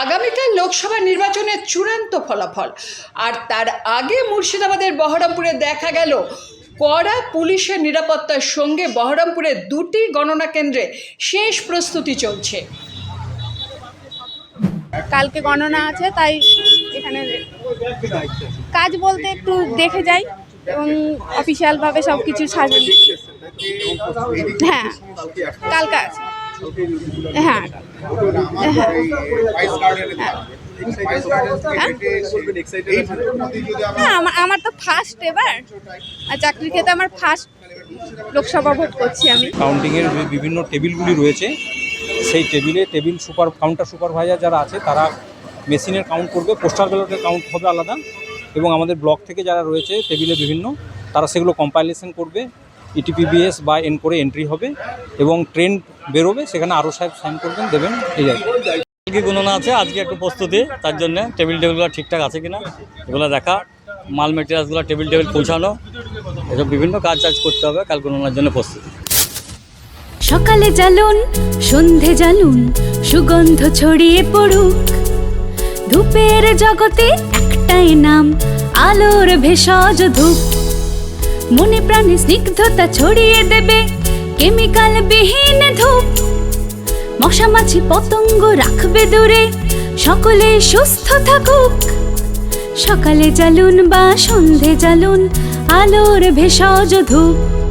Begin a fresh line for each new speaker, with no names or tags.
আগামীকাল লোকসভা নির্বাচনের চূড়ান্ত ফলাফল। আর তার আগে মুর্শিদাবাদের বহরমপুরে দেখা গেল কড়া পুলিশের নিরাপত্তার সঙ্গে বহরমপুরের দুটি গণনা কেন্দ্রে শেষ প্রস্তুতি চলছে।
কালকে গণনা আছে, তাই এখানে কাজ বলতে একটু দেখে যাই। এবং অফিসিয়ালভাবে সব কিছু সাজানো হ্যাঁ কালকে আছে। হ্যাঁ হ্যাঁ। আমার তো ফার্স্ট এবার। আর চাকরির ক্ষেত্রে আমার ফার্স্ট লোকসভা ভোট করছি আমি।
কাউন্টিংয়ের বিভিন্ন টেবিলগুলি রয়েছে, সেই টেবিলে টেবিল সুপার কাউন্টার সুপারভাইজার যারা আছে, তারা মেশিনের কাউন্ট করবে। পোস্টাল ব্যালটের কাউন্ট হবে আলাদা। এবং আমাদের ব্লক থেকে যারা রয়েছে টেবিলে বিভিন্ন তারা সেগুলো কম্পাইলেশন করবে E ইটিপিবিএস বা এন করে এন্ট্রি হবে এবং ট্রেন বেরোবে সেখানে আরও সাহেব সাইন করবেন দেবেন এই আর কি।
গণনা আছে? আজকে একটু প্রস্তুতি তার জন্য টেবিল টেবিলগুলো ঠিকঠাক আছে কিনা এগুলো দেখা। মাল মেটেরিয়ালসগুলো টেবিল টেবিল পৌঁছানো এসব বিভিন্ন কাজ টাজ করতে হবে কাল গণনার জন্য প্রস্তুতি।
সকালে জ্বালুন সন্ধে জ্বালুন সুগন্ধ ছড়িয়ে পড়ুক। ধূপের জগতে একটাই নাম আলোর ভেষজ ধূপ। মনে প্রাণে স্নিগ্ধতা ছড়িয়ে দেবে কেমিক্যাল বিহীন ধূপ। মশা মাছি পতঙ্গ রাখবে দূরে, সকলে সুস্থ থাকুক। সকালে জ্বালুন বা সন্ধে জ্বালুন আলোর ভেষজ ধূপ।